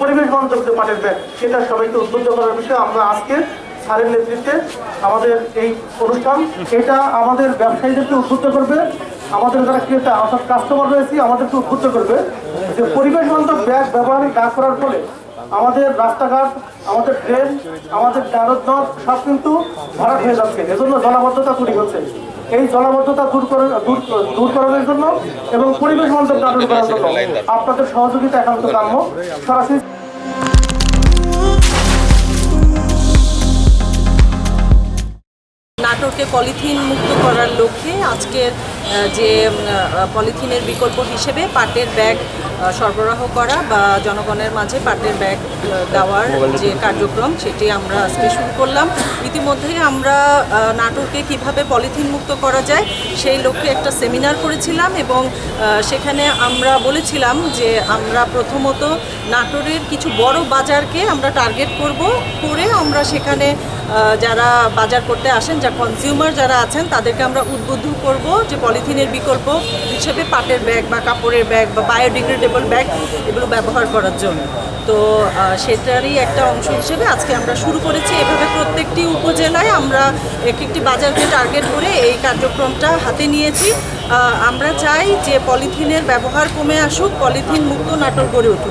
পরিবেশ বান্ধব যে পাটের ব্যাগ সেটা সবাইকে উদ্বুদ্ধ করার বিষয়ে। আমরা আজকে স্যারের নেতৃত্বে আমাদের এই অনুষ্ঠান, এটা আমাদের ব্যবসায়ীদেরকে উদ্বুদ্ধ করবে। আমাদের যারা ক্রেতা, অর্থাৎ কাস্টমার রয়েছে, আমাদেরকে উদ্বুদ্ধ করবে যে পরিবেশ বান্ধব ব্যাগ ব্যবহার না করার ফলে আমাদের রাস্তাঘাট, আমাদের ট্রেন আমাদের দারদ সব কিন্তু ভরাট হয়ে যাচ্ছে। এজন্য জলাবদ্ধতা তৈরি হচ্ছে। এই জলাবদ্ধতা দূর করে, দূর করানোর জন্য এবং পরিবেশ মন্ত্রক করার জন্য আপনাদের সহযোগিতা একান্ত কাম্য। সরাসরি নাটোরকে পলিথিন মুক্ত করার লক্ষ্যে আজকের যে পলিথিনের বিকল্প হিসেবে পাটের ব্যাগ সরবরাহ করা বা জনগণের মাঝে পাটের ব্যাগ দেওয়ার যে কার্যক্রম সেটি আমরা আজকে শুরু করলাম। ইতিমধ্যেই আমরা নাটোরকে কীভাবে পলিথিন মুক্ত করা যায় সেই লক্ষ্যে একটা সেমিনার করেছিলাম এবং সেখানে আমরা বলেছিলাম যে আমরা প্রথমত নাটোরের কিছু বড় বাজারকে আমরা টার্গেট করব করে আমরা সেখানে যারা বাজার করতে আসেন, যা কনজিউমার যারা আছেন, তাদেরকে আমরা উদ্বুদ্ধ করব যে পলিথিনের বিকল্প হিসেবে পাটের ব্যাগ বা কাপড়ের ব্যাগ বা বায়োডিগ্রেডেবল ব্যাগ এগুলো ব্যবহার করার জন্য। তো সেটারই একটা অংশ হিসেবে আজকে আমরা শুরু করেছি। এভাবে প্রত্যেকটি উপজেলায় আমরা এক একটি বাজারকে টার্গেট করে এই কার্যক্রমটা হাতে নিয়েছি। আমরা চাই যে পলিথিনের ব্যবহার কমে আসুক, পলিথিন মুক্ত নাটক গড়ে উঠুক।